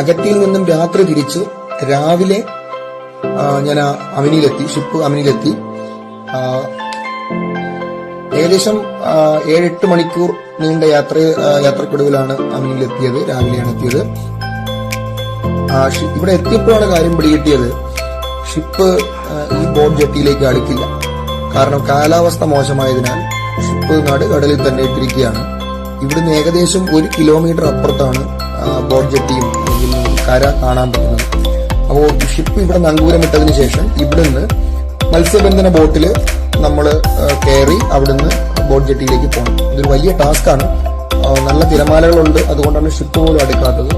അഗത്തിയിൽ നിന്നും രാത്രി തിരിച്ച് രാവിലെ ഞാൻ അമിനിയിലെത്തി ഷിപ്പ് അമിനിയിലെത്തി ഏകദേശം ഏഴെട്ട് മണിക്കൂർ നീണ്ട യാത്ര യാത്രക്കൊടുവിലാണ് അമിനിയിലെത്തിയത് രാവിലെയാണ് എത്തിയത്. ഇവിടെ എത്തിയപ്പോഴാണ് കാര്യം പിടികിട്ടിയത്. ഷിപ്പ് ഈ ബോട്ട് ജെട്ടിയിലേക്ക് അടുക്കില്ല. കാരണം കാലാവസ്ഥ മോശമായതിനാൽ ഷിപ്പ് നടുകടലിൽ തന്നെ ഇട്ടിരിക്കുകയാണ്. ഇവിടുന്ന് ഏകദേശം ഒരു കിലോമീറ്റർ അപ്പുറത്താണ് ബോട്ട് ജെട്ടിയും കര കാണാൻ പറ്റുന്നത്. അപ്പോൾ ഷിപ്പ് ഇവിടെ നങ്കൂരമിട്ടതിന് ശേഷം ഇവിടുന്ന് മത്സ്യബന്ധന ബോട്ടിൽ നമ്മൾ കയറി അവിടുന്ന് ബോട്ട് ജെട്ടിയിലേക്ക് പോകണം. ഇതൊരു വലിയ ടാസ്ക്കാണ്. നല്ല തിരമാലകളുണ്ട്. അതുകൊണ്ടാണ് ഷിപ്പ് പോലും അടുക്കാത്തത്.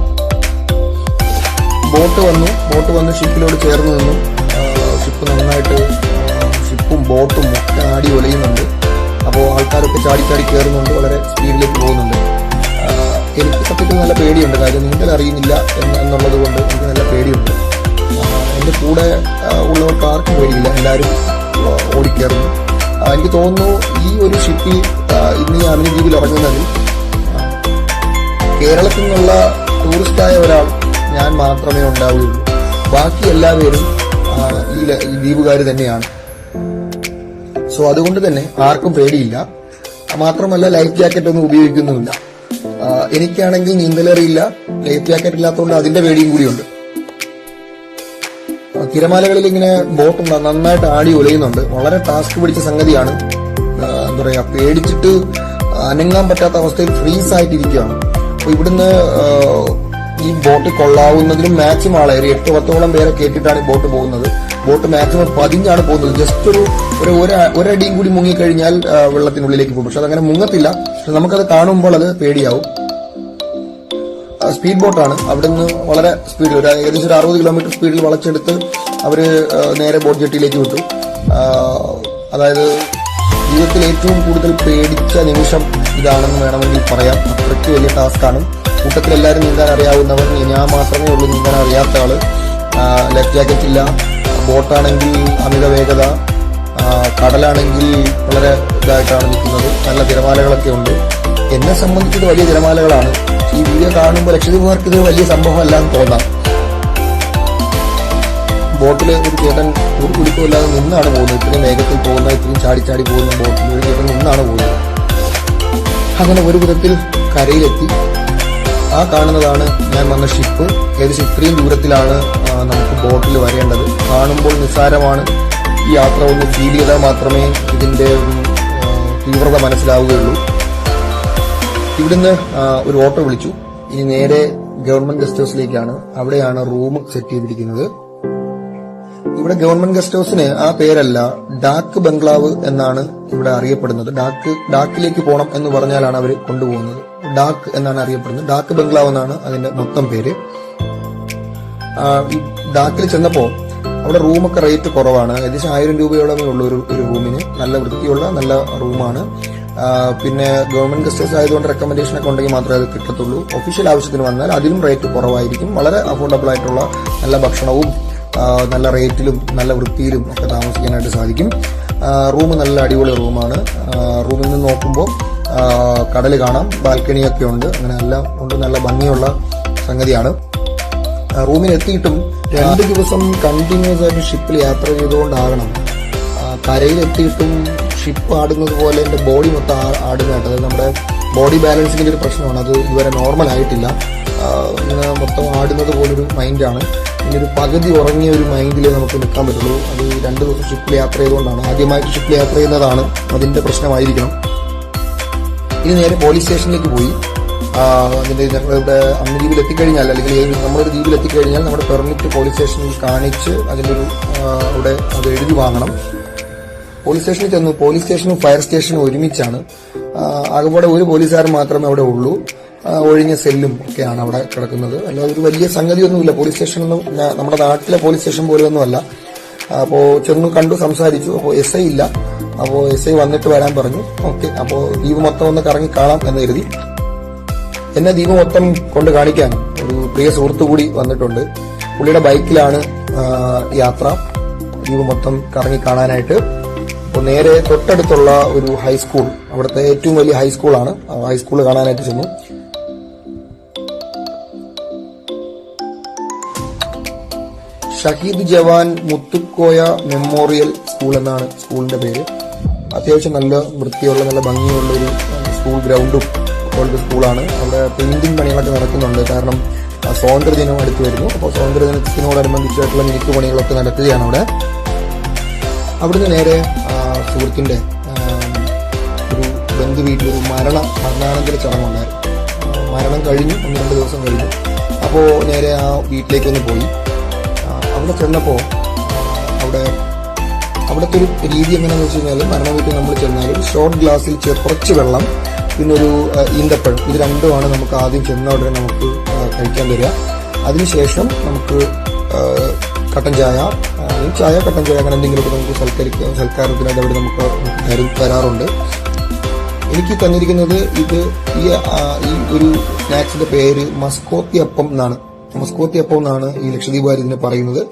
ബോട്ട് വന്നു. ബോട്ട് വന്ന് ഷിപ്പിലോട് ചേർന്ന് നിന്നു. ഷിപ്പ് നന്നായിട്ട് ഷിപ്പും ബോട്ടും ഒക്കെ ആടി ഒലയുന്നുണ്ട്. അപ്പോൾ ആൾക്കാരൊക്കെ ചാടി ചാടി കയറുന്നുണ്ട് വളരെ സ്പീഡിലേക്ക് പോകുന്നുണ്ട്. എനിക്ക് സത്യത്തിൽ നല്ല പേടിയുണ്ട്. കാര്യം നീന്തൽ അറിയുന്നില്ല എന്ന് എന്നുള്ളത് കൊണ്ട് എനിക്ക് നല്ല പേടിയുണ്ട്. എന്റെ കൂടെ ഉള്ളവർക്ക് ആർക്കും പേടിയില്ല. എല്ലാവരും ഓടിക്കയറുന്നു എനിക്ക് തോന്നുന്നു ഈ ഒരു ഷിപ്പിൽ ഇന്ന് ഈ അമിനിദ്വീപിൽ ഇറങ്ങുന്നതിൽ കേരളത്തിൽ നിന്നുള്ള ടൂറിസ്റ്റായ ഒരാൾ ഞാൻ മാത്രമേ ഉണ്ടാവുകയുള്ളൂ. ബാക്കി എല്ലാവരും ഈ ദ്വീപുകാർ തന്നെയാണ്. സോ അതുകൊണ്ട് തന്നെ ആർക്കും പേടിയില്ല. മാത്രമല്ല ലൈഫ് ജാക്കറ്റ് ഒന്നും ഉപയോഗിക്കുന്നുമില്ല. എനിക്കാണെങ്കിൽ നീന്തലറിയില്ല ലൈഫ് ജാക്കറ്റ് ഇല്ലാത്തതുകൊണ്ട് അതിന്റെ പേടിയും കൂടിയുണ്ട്. തിരമാലകളിൽ ഇങ്ങനെ ബോട്ട് നന്നായിട്ട് ആടി ഒലയുന്നുണ്ട് വളരെ ടാസ്ക് പിടിച്ച സംഗതിയാണ്. എന്താ പറയാ പേടിച്ചിട്ട് അനങ്ങാൻ പറ്റാത്ത അവസ്ഥയിൽ ഫ്രീസ് ആയിട്ടിരിക്കുകയാണ്. അപ്പൊ ഇവിടുന്ന് ഈ ബോട്ട് കൊള്ളാവുന്നതിലും മാക്സിമം ആളെ എട്ട് പത്തോളം പേരെ കേട്ടിട്ടാണ് ഈ ബോട്ട് പോകുന്നത്. ബോട്ട് മാക്സിമം പതിഞ്ഞാണ് പോകുന്നത്. ജസ്റ്റ് ഒരു ഒരു ഒര- ഒരടിയും കൂടി മുങ്ങിക്കഴിഞ്ഞാൽ വെള്ളത്തിനുള്ളിലേക്ക് പോകും. പക്ഷെ അതങ്ങനെ മുങ്ങത്തില്ല. പക്ഷെ നമുക്കത് കാണുമ്പോൾ അത് പേടിയാവും. സ്പീഡ് ബോട്ടാണ് അവിടെ നിന്ന് വളരെ സ്പീഡിൽ ഒരു ഏകദേശം ഒരു അറുപത് കിലോമീറ്റർ സ്പീഡിൽ വളച്ചെടുത്ത് അവർ നേരെ ബോട്ട് ജെട്ടിയിലേക്ക് വിട്ടു. അതായത് ജീവിതത്തിൽ ഏറ്റവും കൂടുതൽ പേടിച്ച നിമിഷം ഇതാണെന്ന് വേണമെങ്കിൽ പറയാം. അത്രയ്ക്ക് വലിയ ടാസ്ക്കാണ് കൂട്ടത്തിൽ എല്ലാവരും നീന്താൻ അറിയാവുന്നവർ ഞാൻ മാത്രമേ ഉള്ളൂ നീന്താൻ അറിയാത്ത ആൾ. ലൈഫ് ജാക്കറ്റ് ഇല്ല. ബോട്ടാണെങ്കിൽ അമിത വേഗത കടലാണെങ്കിൽ വളരെ ഇതായിട്ടാണ് നിൽക്കുന്നത്. നല്ല തിരമാലകളൊക്കെ ഉണ്ട്. എന്നെ സംബന്ധിച്ചിട്ട് വലിയ തിരമാലകളാണ്. ഈ വീഡിയോ കാണുമ്പോൾ ലക്ഷദ്വീപുകാർക്ക് ഇത് വലിയ സംഭവമല്ല എന്ന് തോന്നാം. ബോട്ടിൽ ഒരു ചേട്ടൻ ഒരു കുടിക്കുമില്ലാതെ നിന്നാണ് പോകുന്നത്. ഇത്രയും വേഗത്തിൽ പോകുന്ന ഇത്രയും ചാടി ചാടി പോകുന്ന ബോട്ടിൽ ഒരു ചേട്ടൻ നിന്നാണ് പോകുന്നത്. അങ്ങനെ ഒരു വിധത്തിൽ കരയിലെത്തി. ആ കാണുന്നതാണ് ഞാൻ വന്ന ഷിപ്പ് ഏകദേശം ഇത്രയും ദൂരത്തിലാണ് നമുക്ക് ബോട്ടിൽ വരേണ്ടത്. കാണുമ്പോൾ നിസ്സാരമാണ്. ഈ യാത്ര ഒന്ന് ഫീൽ ചെയ്താൽ മാത്രമേ ഇതിന്റെ തീവ്രത മനസ്സിലാവുകയുള്ളൂ. ഇവിടുന്ന് ഒരു ഓട്ടോ വിളിച്ചു. ഇനി നേരെ ഗവൺമെന്റ് ഗസ്റ്റ് ഹൗസിലേക്കാണ്. അവിടെയാണ് റൂം സെറ്റ് ചെയ്തിരിക്കുന്നത്. ഇവിടെ ഗവൺമെന്റ് ഗസ്റ്റ് ഹൗസിന് ആ പേരല്ല ഡാക്ക് ബംഗ്ലാവ് എന്നാണ് ഇവിടെ അറിയപ്പെടുന്നത്. ഡാക്ക് ഡാക്കിലേക്ക് പോകണം എന്ന് പറഞ്ഞാലാണ് അവർ കൊണ്ടുപോകുന്നത്. ഡാക്ക് എന്നാണ് അറിയപ്പെടുന്നത്. ഡാക്ക് ബംഗ്ലാവ് എന്നാണ് അതിന്റെ മൊത്തം പേര്. ഡാക്കിൽ ചെന്നപ്പോ അവിടെ റൂമൊക്കെ റേറ്റ് കുറവാണ്. ഏകദേശം ആയിരം രൂപയോളമേ ഉള്ള ഒരു ഒരു റൂമിന്. നല്ല വൃത്തിയുള്ള നല്ല റൂമാണ്. പിന്നെ ഗവൺമെന്റ് ഗസ്റ്റേഴ്സ് ആയതുകൊണ്ട് റെക്കമെൻഡേഷൻ ഒക്കെ ഉണ്ടെങ്കിൽ മാത്രമേ അത് കിട്ടത്തുള്ളൂ. ഒഫീഷ്യൽ ആവശ്യത്തിന് വന്നാൽ അതിലും റേറ്റ് കുറവായിരിക്കും. വളരെ അഫോർഡബിൾ ആയിട്ടുള്ള നല്ല ഭക്ഷണവും നല്ല റേറ്റിലും നല്ല വൃത്തിയിലും ഒക്കെ താമസിക്കാനായിട്ട് സാധിക്കും. റൂം നല്ല അടിപൊളി റൂമാണ്. റൂമിൽ നിന്ന് നോക്കുമ്പോൾ കടൽ കാണാം ബാൽക്കണിയൊക്കെ ഉണ്ട്. അങ്ങനെ എല്ലാം കൊണ്ട് നല്ല ഭംഗിയുള്ള സംഗതിയാണ്. റൂമിൽ എത്തിയിട്ടും രണ്ട് ദിവസം കണ്ടിന്യൂസ് ആയിട്ട് ഷിപ്പിൽ യാത്ര ചെയ്തുകൊണ്ടാകണം. എത്തിയിട്ടും ഷിപ്പ് ആടുന്നത് പോലെ എന്റെ ബോഡി മൊത്തം ആടുന്നതായിട്ട്. അതായത് നമ്മുടെ ബോഡി ബാലൻസിങ്ങിന്റെ ഒരു പ്രശ്നമാണ്. അത് ഇതുവരെ നോർമൽ ആയിട്ടില്ല. മൊത്തം ആടുന്നത് പോലൊരു മൈൻഡാണ്. ഇനി ഒരു പകുതി ഉറങ്ങിയ ഒരു മൈൻഡിലേ നമുക്ക് നിൽക്കാൻ പറ്റുള്ളൂ. അത് രണ്ട് ദിവസം ഷിപ്പിൽ യാത്ര ചെയ്തുകൊണ്ടാണ്. ആദ്യമായിട്ട് ഷിപ്പിൽ യാത്ര ചെയ്യുന്നതാണ് അതിന്റെ പ്രശ്നമായിരിക്കണം. ഇനി നേരെ പോലീസ് സ്റ്റേഷനിലേക്ക് പോയി. അതിന്റെ ഇവിടെ അന്ന് ദ്വീപിൽ എത്തിക്കഴിഞ്ഞാൽ അല്ലെങ്കിൽ നമ്മളൊരു ദ്വീപിൽ എത്തിക്കഴിഞ്ഞാൽ നമ്മുടെ പെർമിറ്റ് പോലീസ് സ്റ്റേഷനിൽ കാണിച്ച് അതിന്റെ ഒരു അവിടെ അത് എഴുതി വാങ്ങണം. പോലീസ് സ്റ്റേഷനിൽ ചെന്നു. പോലീസ് സ്റ്റേഷനും ഫയർ സ്റ്റേഷനും ഒരുമിച്ചാണ്. അതുപോലെ ഒരു പോലീസുകാരൻ മാത്രമേ അവിടെ ഉള്ളൂ. ഒഴിഞ്ഞ സെല്ലും ഒക്കെയാണ് അവിടെ കിടക്കുന്നത്. അല്ലാതെ ഒരു വലിയ സംഗതിയൊന്നുമില്ല. പോലീസ് സ്റ്റേഷനൊന്നും നമ്മുടെ നാട്ടിലെ പോലീസ് സ്റ്റേഷൻ പോലെയൊന്നുമല്ല. അപ്പോൾ ചെന്നു കണ്ടു സംസാരിച്ചു. അപ്പോൾ എസ് ഐ ഇല്ല. അപ്പോൾ എസ് ഐ വന്നിട്ട് വരാൻ പറഞ്ഞു. ഓക്കെ. അപ്പോൾ ദ്വീപ് മൊത്തം ഒന്ന് കറങ്ങി കാണാം എന്ന് കരുതി. എന്നെ ദ്വീപ് മൊത്തം കൊണ്ട് കാണിക്കാൻ ഒരു പ്രിയ സുഹൃത്തു കൂടി വന്നിട്ടുണ്ട്. പുള്ളിയുടെ ബൈക്കിലാണ് യാത്ര. ദ്വീപ് മൊത്തം കറങ്ങി കാണാനായിട്ട്. അപ്പോൾ നേരെ തൊട്ടടുത്തുള്ള ഒരു ഹൈസ്കൂൾ. അവിടുത്തെ ഏറ്റവും വലിയ ഹൈസ്കൂളാണ്. ഹൈസ്കൂൾ കാണാനായിട്ട് ചെന്നു. ഷഹീദ് ജവാൻ മുത്തുക്കോയ മെമ്മോറിയൽ സ്കൂൾ എന്നാണ് സ്കൂളിന്റെ പേര്. അത്യാവശ്യം നല്ല വൃത്തിയുള്ള നല്ല ഭംഗിയുള്ള ഒരു സ്കൂൾ ഗ്രൗണ്ടും ഉള്ള സ്കൂളാണ്. അവിടെ പെയിന്റിംഗ് പണികളൊക്കെ നടക്കുന്നുണ്ട്. കാരണം സ്വാതന്ത്ര്യദിനവും സ്വാതന്ത്ര്യദിനം അടുത്ത് വരുന്നു. അപ്പോൾ സ്വാതന്ത്ര്യദിനത്തിനോടനുബന്ധിച്ചായിട്ടുള്ള മിനിക്ക് പണികളൊക്കെ നടക്കുകയാണ് അവിടെ. അവിടുന്ന് നേരെ സുഹൃത്തിന്റെ ഒരു ബന്ധു വീട്ടിൽ ഒരു മരണ മരണാനന്തര ചടങ്ങുണ്ടായിരുന്നു. മരണം കഴിഞ്ഞു. ഒന്ന് രണ്ട് ദിവസം കഴിഞ്ഞു. അപ്പോൾ നേരെ ആ വീട്ടിലേക്കൊന്ന് പോയി. അവിടെ ചെന്നപ്പോൾ അവിടെ അവിടുത്തെ ഒരു രീതി എങ്ങനെയാണെന്ന് വെച്ച് കഴിഞ്ഞാൽ മരണ വീട്ടിൽ നമ്മൾ ചെന്നാൽ ഷോർട്ട് ഗ്ലാസ്സിൽ കുറച്ച് വെള്ളം പിന്നെ ഒരു ഈന്തപ്പഴം. ഇത് രണ്ടുമാണ് നമുക്ക് ആദ്യം ചെന്ന ഉടനെ നമുക്ക് കഴിക്കാൻ തരിക അതിനുശേഷം നമുക്ക് കട്ടൻ ചായ ചായ കട്ടൻ ചായ അങ്ങനെ എന്തെങ്കിലുമൊക്കെ നമുക്ക് സൽക്കരിക്കാൻ സൽക്കാരത്തിനായിട്ട് അവിടെ നമുക്ക് തരും തരാറുണ്ട്. എനിക്ക് തന്നിരിക്കുന്നത് ഇത് ഈ ഒരു സ്നാക്സിന്റെ പേര് മസ്കോത്തി അപ്പം എന്നാണ്. മസ്കോത്തി അപ്പം എന്നാണ് ഈ ലക്ഷദ്വീപ് ഇതിനെ പറയുന്നത്.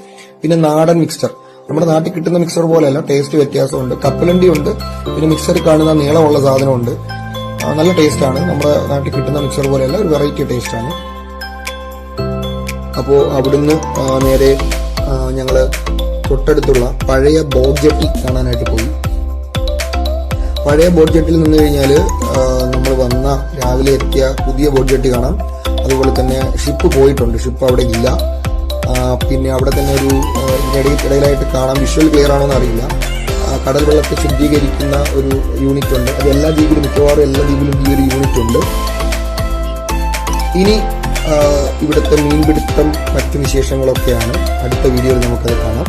പിന്നെ നാടൻ മിക്സ്ചർ നമ്മുടെ നാട്ടിൽ കിട്ടുന്ന മിക്സർ പോലെയല്ല. ടേസ്റ്റ് വ്യത്യാസമുണ്ട്. കപ്പലണ്ടി ഉണ്ട്. പിന്നെ മിക്സറിൽ കാണുന്ന നീളമുള്ള സാധനമുണ്ട്. നല്ല ടേസ്റ്റ് ആണ്. നമ്മുടെ നാട്ടിൽ കിട്ടുന്ന മിക്സർ പോലെയല്ല. ഒരു വെറൈറ്റി ടേസ്റ്റ് ആണ്. അപ്പോൾ അവിടുന്ന് നേരെ ഞങ്ങൾ തൊട്ടടുത്തുള്ള പഴയ ബോജട്ടി കാണാനായിട്ട് പോയി. പഴയ ബോട്ട് ജെട്ടിൽ നിന്ന് കഴിഞ്ഞാൽ നമ്മൾ വന്ന രാവിലെ എത്തിയ പുതിയ ബോട്ട് ജെട്ടി കാണാം. അതുപോലെ തന്നെ ഷിപ്പ് പോയിട്ടുണ്ട്. ഷിപ്പ് അവിടെ ഇല്ല. പിന്നെ അവിടെ തന്നെ ഒരു ഇടയിലായിട്ട് കാണാം. വിഷ്വൽ ക്ലിയർ ആണോ എന്ന് അറിയില്ല കടൽ വെള്ളത്തെ ശുദ്ധീകരിക്കുന്ന ഒരു യൂണിറ്റ് ഉണ്ട്. അത് എല്ലാ ദ്വീപിലും മിക്കവാറും എല്ലാ ദ്വീപിലും ഈ ഒരു യൂണിറ്റ് ഉണ്ട്. ഇനി ഇവിടുത്തെ മീൻപിടുത്തം മറ്റു വിശേഷങ്ങളൊക്കെയാണ്. അടുത്ത വീഡിയോയിൽ നമുക്കത് കാണാം.